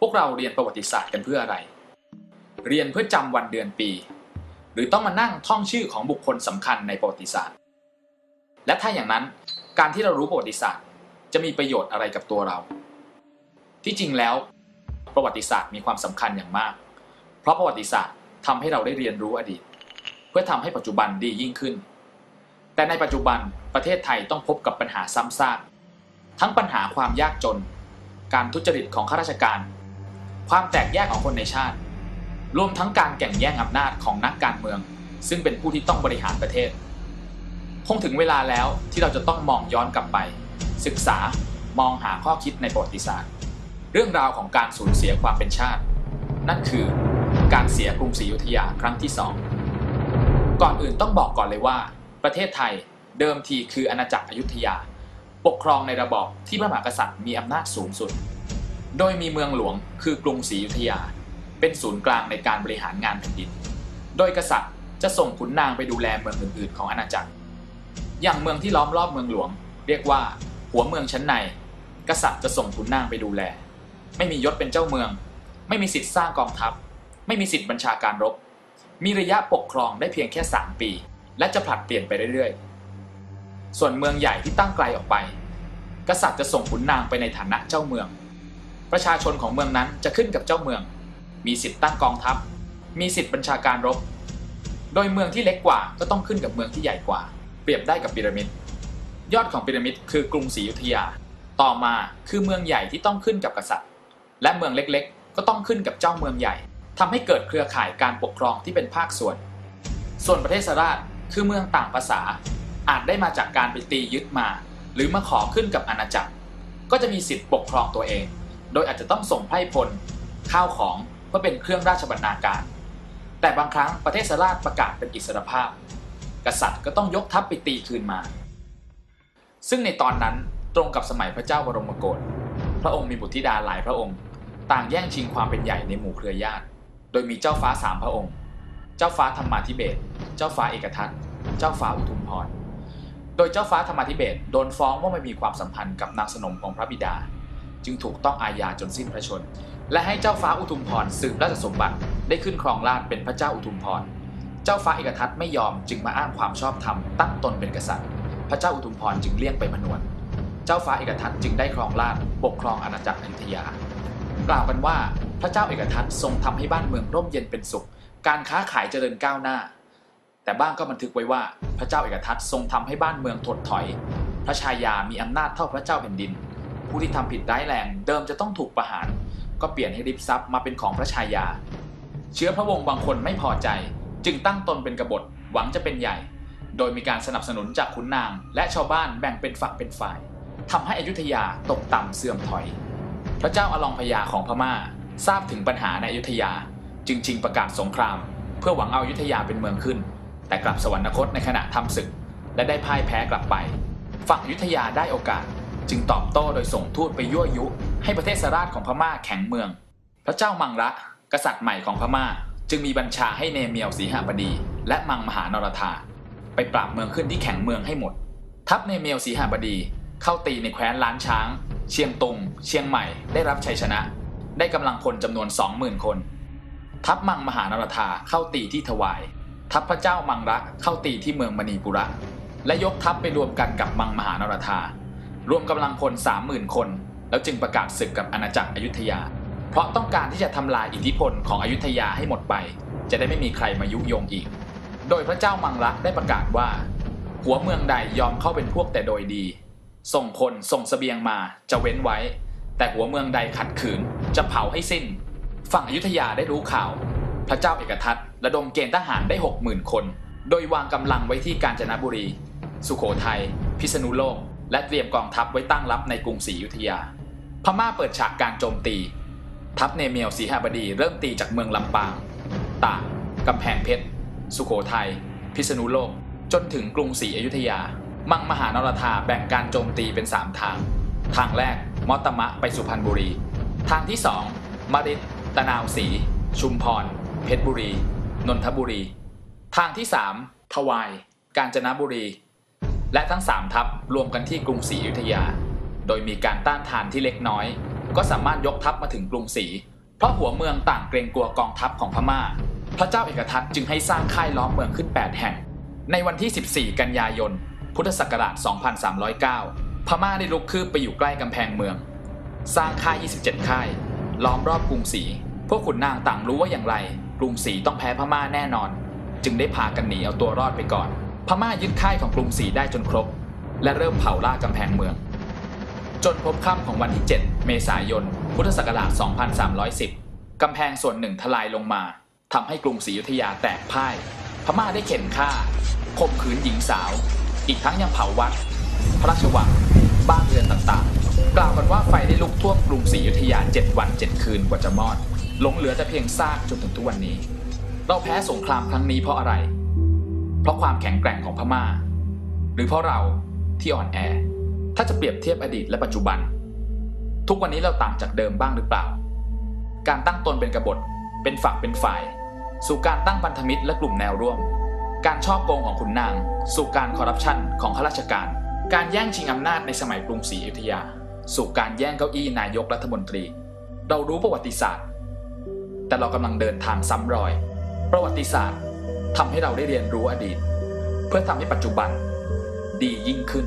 พวกเราเรียนประวัติศาสตร์กันเพื่ออะไร เรียนเพื่อจำวันเดือนปี หรือต้องมานั่งท่องชื่อของบุคคลสำคัญในประวัติศาสตร์ และถ้าอย่างนั้นการที่เรารู้ประวัติศาสตร์ จะมีประโยชน์อะไรกับตัวเรา ที่จริงแล้ว ประวัติศาสตร์มีความสำคัญอย่างมาก เพราะประวัติศาสตร์ทำให้เราได้เรียนรู้อดีต เพื่อทำให้ปัจจุบันดียิ่งขึ้น แต่ในปัจจุบันประเทศไทยต้องพบกับปัญหาซ้ำซากทั้งปัญหาความยากจน การทุจริตของข้าราชการ ความแตกแยกของคนในชาติ รวมทั้งการแข่งแย่งอำนาจของนักการเมือง ซึ่งเป็นผู้ที่ต้องบริหารประเทศ คงถึงเวลาแล้วที่เราจะต้องมองย้อนกลับไป ศึกษามองหาข้อคิดในประวัติศาสตร์ เรื่องราวของการสูญเสียความเป็นชาติ นั่นคือการเสียกรุงศรีอยุธยาครั้งที่สองก่อนอื่นต้องบอกก่อนเลยว่า ประเทศไทยเดิมทีคืออาณาจักรอยุธยา ปกครองในระบอบที่พระมหากษัตริย์มีอำนาจสูงสุด โดยมีเมืองหลวงคือกรุงศรีอยุธยา เป็นศูนย์กลางในการบริหารงานแผ่นดิน โดยกษัตริย์จะส่งขุนนางไปดูแลเมืองอื่นๆ ของอาณาจักร อย่างเมืองที่ล้อมรอบเมืองหลวง เรียกว่า หัวเมืองชั้นใน กษัตริย์จะส่งขุนนางไปดูแล ไม่มียศเป็นเจ้าเมือง ไม่มีสิทธิ์สร้างกองทัพ ไม่มีสิทธิ์บัญชาการรบ มีระยะปกครองได้เพียงแค่ 3 ปี และจะผลัดเปลี่ยนไปเรื่อยๆ ส่วนเมืองใหญ่ที่ตั้งไกลออกไป กษัตริย์จะส่งขุนนางไปในฐานะเจ้าเมือง ประชาชนของเมืองนั้นจะขึ้นกับเจ้าเมือง มีสิทธิ์ตั้งกองทัพ มีสิทธิ์บัญชาการรบ โดยเมืองที่เล็กกว่าก็ต้องขึ้นกับเมืองที่ใหญ่กว่า เปรียบได้กับพีระมิด ยอดของพีระมิดคือกรุงศรีอยุธยา ต่อมาคือเมืองใหญ่ที่ต้องขึ้นกับกษัตริย์ และเมืองเล็กๆ ก็ต้องขึ้นกับเจ้าเมืองใหญ่ทำให้เกิดเครือข่ายการปกครองที่เป็นภาคส่วน ส่วนประเทศสราชคือเมืองต่างภาษา อาจได้มาจากการไปตียึดมา หรือมาขอขึ้นกับอาณาจักร ก็จะมีสิทธิ์ปกครองตัวเอง โดยอาจจะต้องส่งไพร่พลข้าวของเพื่อเป็นเครื่องราชบรรณาการ แต่บางครั้งประเทศสราชประกาศเป็นอิสรภาพ กษัตริย์ก็ต้องยกทัพไปตีคืนมา ซึ่งในตอนนั้นตรงกับสมัยพระเจ้าบรมโกศพระองค์มีบุตรธิดาหลายพระองค์ ต่างแย่งชิงความเป็นใหญ่ในหมู่เครือญาติ โดยมีเจ้าฟ้าสามพระองค์ เจ้าฟ้าธรรมาธิเบศเจ้าฟ้าเอกทัตเจ้าฟ้าอุทุมพร โดยเจ้าฟ้าธรรมาธิเบศโดนฟ้องว่าไม่มีความสัมพันธ์กับนางสนมของพระบิดา จึงถูกต้องอาญาจนสิ้นพระชน และให้เจ้าฟ้าอุทุมพรสืบราชสมบัติได้ขึ้นครองราชเป็นพระเจ้าอุทุมพรเจ้าฟ้าเอกทัตไม่ยอมจึงมาอ้างความชอบธรรมตั้งตนเป็นกษัตริย์ พระเจ้าอุทุมพรจึงเลี่ยงไปพนวนเจ้าฟ้าเอกทัตจึงได้ครองราชปกครองอาณาจักรอยุธยา กล่าวกันว่าพระเจ้าเอกทัตทรงทำให้บ้านเมืองร่มเย็นเป็นสุข การค้าขายเจริญก้าวหน้า แต่บ้างก็บันทึกไว้ว่าพระเจ้าเอกทัตทรงทำให้บ้านเมืองถดถอย พระชายามีอำนาจเท่าพระเจ้าแผ่นดิน ผู้ที่ทำผิดร้ายแรงเดิมจะต้องถูกประหาร ก็เปลี่ยนให้ริบทรัพย์มาเป็นของพระชายา เชื้อพระวงศ์บางคนไม่พอใจ จึงตั้งตนเป็นกบฏหวังจะเป็นใหญ่ โดยมีการสนับสนุนจากขุนนาง และชาวบ้านแบ่งเป็นฝักเป็นฝ่ายทำให้อยุธยาตกต่ำเสื่อมถอย พระเจ้าอลองพยาของพม่าทราบถึงปัญหาในอยุธยา จึงชิงประกาศสงคราม เพื่อหวังเอาอยุธยาเป็นเมืองขึ้น แต่กลับสวรรคตในขณะทำศึก และได้พ่ายแพ้กลับไป ฝั่งอยุธยาได้โอกาส จึงตอบโต้โดยส่งทูตไปยั่วยุ ให้ประเทศสราชของพม่าแข็งเมือง พระเจ้ามังระ กษัตริย์ใหม่ของพม่า จึงมีบัญชาให้เนเมียวสีหบดี และมังมหานรธาไปปราบเมืองขึ้นที่แข็งเมืองให้หมด ทัพเนเมียวสีหบดี เข้าตีในแคว้นล้านช้าง เชียงตุง เชียงใหม่ได้รับชัยชนะ ได้กำลังพลจำนวน 20,000 คน ทัพมังมหานรธาเข้าตีที่ถวาย ทัพพระเจ้ามังระเข้าตีที่เมืองมณีปุระและยกทัพไปรวมกันกับมังมหานรธา รวมกำลังพล30,000 คน แล้วจึงประกาศศึกกับอาณาจักรอยุธยา เพราะต้องการที่จะทำลายอิทธิพลของอยุธยาให้หมดไป จะได้ไม่มีใครมายุยงอีก โดยพระเจ้ามังระได้ประกาศว่า หัวเมืองใดยอมเข้าเป็นพวกแต่โดยดี ส่งคนส่งสเสบียงมาจะเว้นไว้ แต่หัวเมืองใดขัดขืนจะเผาให้สิ้น ฝั่งอยุธยาได้รู้ข่าว พระเจ้าเอกทัตระดมเกณฑ์ทหารได้60,000คน โดยวางกำลังไว้ที่กาญจนบุรี สุโขทัย พิษณุโลก และเตรียมกองทัพไว้ตั้งรับในกรุงศรีอยุธยา พม่าเปิดฉากการโจมตี ทัพเนเมียวสีหบดีเริ่มตีจากเมืองลำปาง ตากกำแพงเพชร สุโขทัย พิษณุโลก จนถึงกรุงศรีอยุธยา มังมหานรธาแบ่งการโจมตีเป็น 3 ทาง ทางแรกมอตมะไปสุพรรณบุรี ทางที่ 2มาริดตะนาวศรีชุมพร เพชรบุรี นนทบุรี ทางที่ 3ทวาย กาญจนบุรี และทั้ง 3 ทัพรวมกันที่กรุงศรีอยุธยา โดยมีการต้านทานที่เล็กน้อย ก็สามารถยกทัพมาถึงกรุงศรีเพราะหัวเมืองต่างเกรงกลัวกองทัพของพม่า พระเจ้าเอกทัตจึงให้สร้างค่ายล้อมเมืองขึ้น 8 แห่ง ในวันที่ 14 กันยายน พุทธศักราช 2309 พม่าได้ลุกคืบไปอยู่ใกล้กำแพงเมือง สร้างค่าย 27 ค่าย ล้อมรอบกรุงศรี พวกขุนนางต่างรู้ว่าอย่างไร กรุงศรีต้องแพ้พม่าแน่นอน จึงได้พากันหนีเอาตัวรอดไปก่อน พม่ายึดค่ายของกรุงศรีได้จนครบ และเริ่มเผาล่ากำแพงเมือง จนพบค่ำของวันที่ 7 เมษายน พุทธศักราช 2310 กำแพงส่วนหนึ่งทลายลงมาทำให้กรุงศรีอยุธยาแตกพ่าย พม่าได้เข็นฆ่าข่มขืนหญิงสาว อีกทั้งยังเผาวัด พระราชวัง บ้านเรือนต่างๆ กล่าวกันว่าไฟได้ลุกท่วมกรุงศรีอยุธยา 7 วัน 7 คืนกว่าจะมอดหลงเหลือแต่เพียงซากจนถึงทุกวันนี้ เราแพ้สงครามครั้งนี้เพราะอะไร เพราะความแข็งแกร่งของพม่า หรือเพราะเราที่อ่อนแอ ถ้าจะเปรียบเทียบอดีตและปัจจุบัน ทุกวันนี้เราต่างจากเดิมบ้างหรือเปล่า การตั้งตนเป็นกบฏ เป็นฝักเป็นฝ่าย สู่การตั้งพันธมิตรและกลุ่มแนวร่วม การชอบโกงของขุนนาง สู่การคอร์รัปชันของข้าราชการ การแย่งชิงอำนาจในสมัยกรุงศรีอยุธยา สู่การแย่งเก้าอี้นายกรัฐมนตรี เรารู้ประวัติศาสตร์ แต่เรากำลังเดินทางซ้ำรอย ประวัติศาสตร์ ทำให้เราได้เรียนรู้อดีต เพื่อทำให้ปัจจุบันดียิ่งขึ้น